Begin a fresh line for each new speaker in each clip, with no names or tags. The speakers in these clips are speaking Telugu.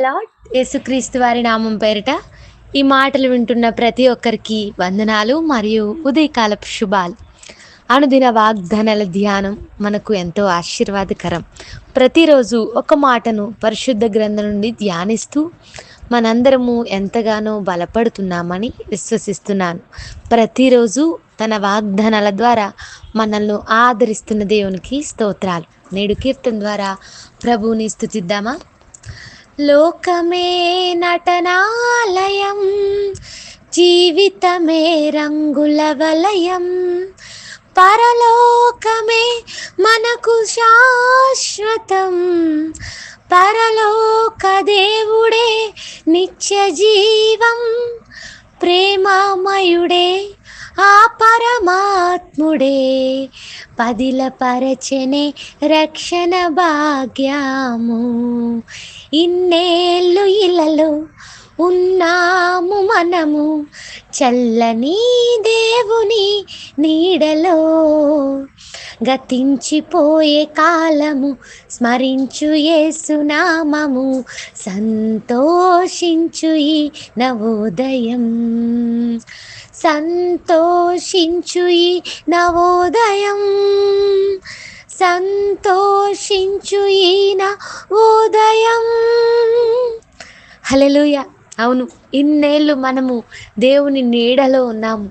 లార్డ్ యేసుక్రీస్తు వారి నామం పేరిట ఈ మాటలు వింటున్న ప్రతి ఒక్కరికి వందనాలు మరియు ఉదయకాలపు శుభాలు. అనుదిన వాగ్దానాల ధ్యానం మనకు ఎంతో ఆశీర్వాదకరం. ప్రతిరోజు ఒక మాటను పరిశుద్ధ గ్రంథం నుండి ధ్యానిస్తూ మనందరము ఎంతగానో బలపడుతున్నామని విశ్వసిస్తున్నాను. ప్రతిరోజు తన వాగ్దానాల ద్వారా మనల్ని ఆదరిస్తున్న దేవునికి స్తోత్రాలు. నేడు కీర్తన ద్వారా ప్రభువుని స్థుతిద్దామా? లోకమే నటనాలయం జీవితమే రంగుల వలయం. పరలోకమే మనకు శాశ్వతం పరలోక దేవుడే నిత్య జీవం. ప్రేమామయుడే ఆ పరమాత్ముడే పదిల పరచనే రక్షణ భాగ్యాము. ఇన్నేళ్ళు ఇలలో ఉన్నాము మనము. చల్లని దేవుని నీడలో గతించిపోయే కాలము. స్మరించు యేసునామము సంతోషించు ఈ నవోదయం. సంతోషించు ఈ నవోదయం. సంతోషించు ఈయన ఉదయం. హలెలుయ అవును ఇన్నేళ్ళు మనము దేవుని నీడలో ఉన్నాము.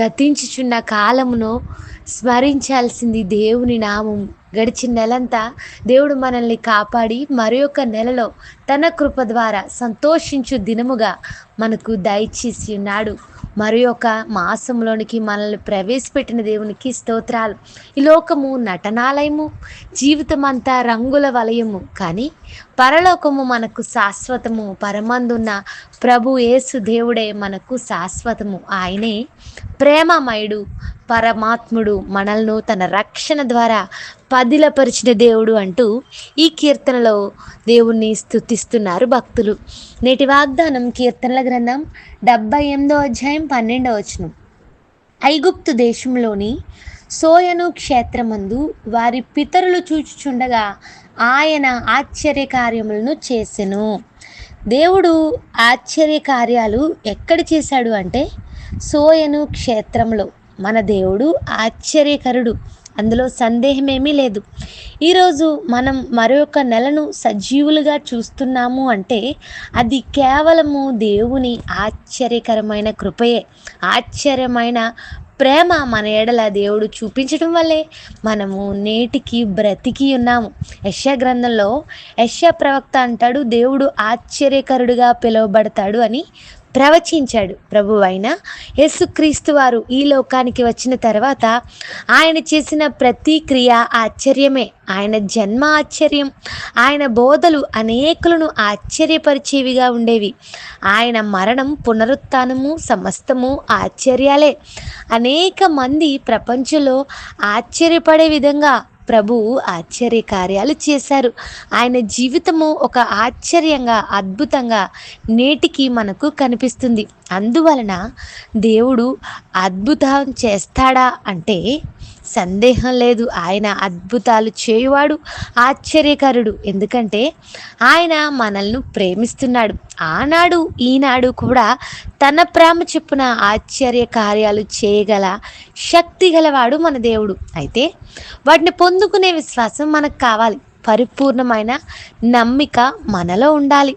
గతించుచున్న కాలమును స్మరించాల్సింది దేవుని నామం. గడిచిన నెలంతా దేవుడు మనల్ని కాపాడి మరి ఒక నెలలో తన కృప ద్వారా సంతోషించు దినముగా మనకు దయచేసి ఉన్నాడు. మరి ఒక మాసంలోనికి మనల్ని ప్రవేశపెట్టిన దేవునికి స్తోత్రాలు. ఈ లోకము నటనాలయము జీవితం అంతా రంగుల వలయము. కానీ పరలోకము మనకు శాశ్వతము. పరమందున్న ప్రభు యేసు దేవుడే మనకు శాశ్వతము. ఆయనే ప్రేమమయుడు పరమాత్ముడు మనల్ని తన రక్షణ ద్వారా పదిలపరిచిన దేవుడు అంటూ ఈ కీర్తనలో దేవుణ్ణి స్తుతిస్తున్నారు భక్తులు. నేటి వాగ్దానం కీర్తనల గ్రంథం డెబ్బై ఎనిమిదో అధ్యాయం పన్నెండవ వచనం. ఐగుప్తు దేశంలోని సోయను క్షేత్రమందు వారి పితరులు చూచుచుండగా ఆయన ఆశ్చర్య కార్యములను చేసెను. దేవుడు ఆశ్చర్య కార్యాలు ఎక్కడ చేశాడు అంటే సోయను క్షేత్రంలో. మన దేవుడు ఆశ్చర్యకరుడు. అందులో సందేహమేమీ లేదు. ఈరోజు మనం మరొక నెలను సజీవులుగా చూస్తున్నాము అంటే అది కేవలము దేవుని ఆశ్చర్యకరమైన కృపయే. ఆశ్చర్యమైన ప్రేమ మన ఎడల దేవుడు చూపించడం వల్లే మనము నేటికి బ్రతికి ఉన్నాము. యశ్యా గ్రంథంలో యశ్యా ప్రవక్త అంటాడు దేవుడు ఆశ్చర్యకరుడుగా పిలువబడతాడు అని ప్రవచించాడు ప్రభు అయిన యేసుక్రీస్తు వారు ఈ లోకానికి వచ్చిన తర్వాత ఆయన చేసిన ప్రతి క్రియ ఆశ్చర్యమే. ఆయన జన్మ ఆశ్చర్యం ఆయన బోధలు అనేకులను ఆశ్చర్యపరిచేవిగా ఉండేవి. ఆయన మరణం పునరుత్నము సమస్తము ఆశ్చర్యాలే. అనేక మంది ప్రపంచంలో ఆశ్చర్యపడే విధంగా ప్రభువు ఆశ్చర్య కార్యాలు చేశారు. ఆయన జీవితము ఒక ఆశ్చర్యంగా అద్భుతంగా నేటికి మనకు కనిపిస్తుంది. అందువలన దేవుడు అద్భుతం చేస్తాడా అంటే సందేహం లేదు. ఆయన అద్భుతాలు చేయువాడు ఆశ్చర్యకరుడు. ఎందుకంటే ఆయన మనల్ని ప్రేమిస్తున్నాడు. ఆనాడు ఈనాడు కూడా తన ప్రేమ చెప్పున ఆశ్చర్య కార్యాలు చేయగల శక్తి గలవాడు మన దేవుడు. అయితే వాటిని పొందుకునే విశ్వాసం మనకు కావాలి. పరిపూర్ణమైన నమ్మిక మనలో ఉండాలి.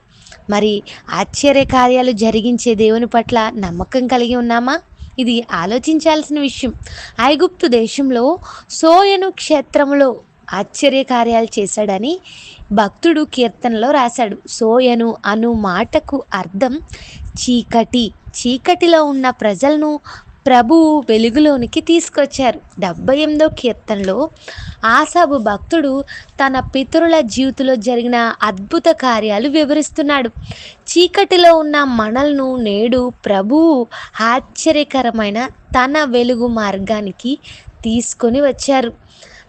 మరి ఆశ్చర్య కార్యాలు జరిగించే దేవుని పట్ల నమ్మకం కలిగి ఉన్నామా? ఇది ఆలోచించాల్సిన విషయం. ఐగుప్తు దేశంలో సోయను క్షేత్రంలో ఆశ్చర్య కార్యాలు చేశాడని భక్తుడు కీర్తనలో రాశాడు. సోయను అను మాటకు అర్థం చీకటి. చీకటిలో ఉన్న ప్రజలను ప్రభువు వెలుగులోనికి తీసుకొచ్చారు. డెబ్బై ఎనిమిదో కీర్తనలో ఆసాబు భక్తుడు తన పితరుల జీవితంలో జరిగిన అద్భుత కార్యాలు వివరిస్తున్నాడు. చీకటిలో ఉన్న మనల్ను నేడు ప్రభువు ఆశ్చర్యకరమైన తన వెలుగు మార్గానికి తీసుకొని వచ్చారు.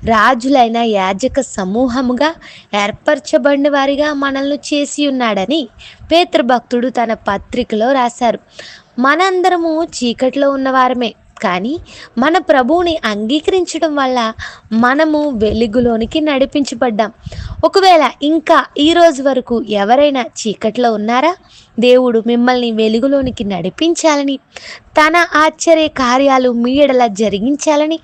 రాజులైన యాజక సమూహముగా ఏర్పరచబడిన వారిగా మనల్ని చేసి ఉన్నాడని పేతృభక్తుడు తన పత్రికలో రాశారు. మనందరము చీకట్లో ఉన్నవారమే. కానీ మన ప్రభువుని అంగీకరించడం వల్ల మనము వెలుగులోనికి నడిపించబడ్డాం. ఒకవేళ ఇంకా ఈరోజు వరకు ఎవరైనా చీకట్లో ఉన్నారా? దేవుడు మిమ్మల్ని వెలుగులోనికి నడిపించాలని తన ఆశ్చర్య కార్యాలు మీ ఎడల జరిగించాలని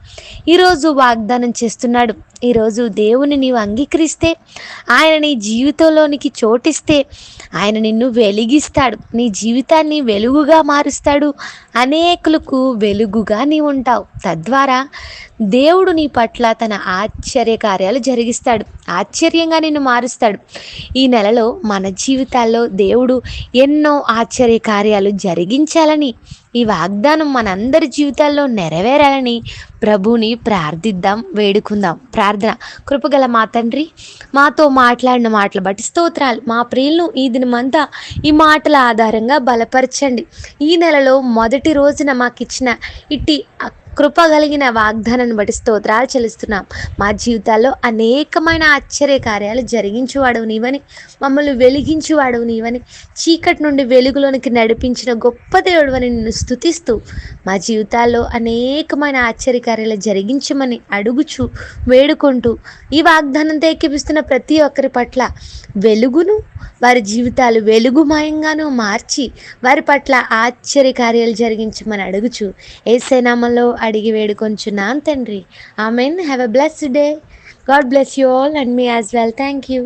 ఈరోజు వాగ్దానం చేస్తున్నాడు. ఈరోజు దేవుని నీవు అంగీకరిస్తే ఆయన నీ జీవితంలోనికి చోటిస్తే ఆయన నిన్ను వెలిగిస్తాడు. నీ జీవితాన్ని వెలుగుగా మారుస్తాడు. అనేకులకు వెలుగుగా నీ ఉంటావు. తద్వారా దేవుడు నీ పట్ల తన ఆశ్చర్య కార్యాలు జరిగిస్తాడు. ఆశ్చర్యంగా నిన్ను మారుస్తాడు. ఈ నెలలో మన జీవితాల్లో దేవుడు ఎన్నో ఆశ్చర్య కార్యాలు జరిగించాలని ఈ వాగ్దానం మనందరి జీవితాల్లో నెరవేరాలని ప్రభుని ప్రార్థిద్దాం వేడుకుందాం. ప్రార్థన. కృపగల మా తండ్రి మాతో మాట్లాడిన మాటలు బట్టి స్తోత్రాలు. మా ప్రియులను ఈ దినమంతా ఈ మాటల ఆధారంగా బలపరచండి. ఈ నెలలో మొదటి రోజున మాకు ఇచ్చిన ఇట్టి కృప కలిగిన వాగ్దానాన్ని బట్టి స్తోత్రాలు చెల్లిస్తున్నాం. మా జీవితాల్లో అనేకమైన ఆశ్చర్య కార్యాలు జరిగించువాడవు నీవని మమ్మల్ని వెలిగించువాడవు నీవని చీకటి నుండి వెలుగులోనికి నడిపించిన గొప్ప దేవుడు అని నిన్ను స్థుతిస్తూ మా జీవితాల్లో అనేకమైన ఆశ్చర్య కార్యాలు జరిగించమని అడుగుచు వేడుకుంటూ ఈ వాగ్దానంతో ఎక్కిపిస్తున్న ప్రతి ఒక్కరి పట్ల వెలుగును వారి జీవితాలు వెలుగుమయంగాను మార్చి వారి పట్ల ఆశ్చర్య కార్యాలు జరిగించమని అడుగుచు ఏసేనామంలో అడిగి వేడుకొంచున్నాను తండ్రి. Amen have a blessed day God bless you all and me as well thank you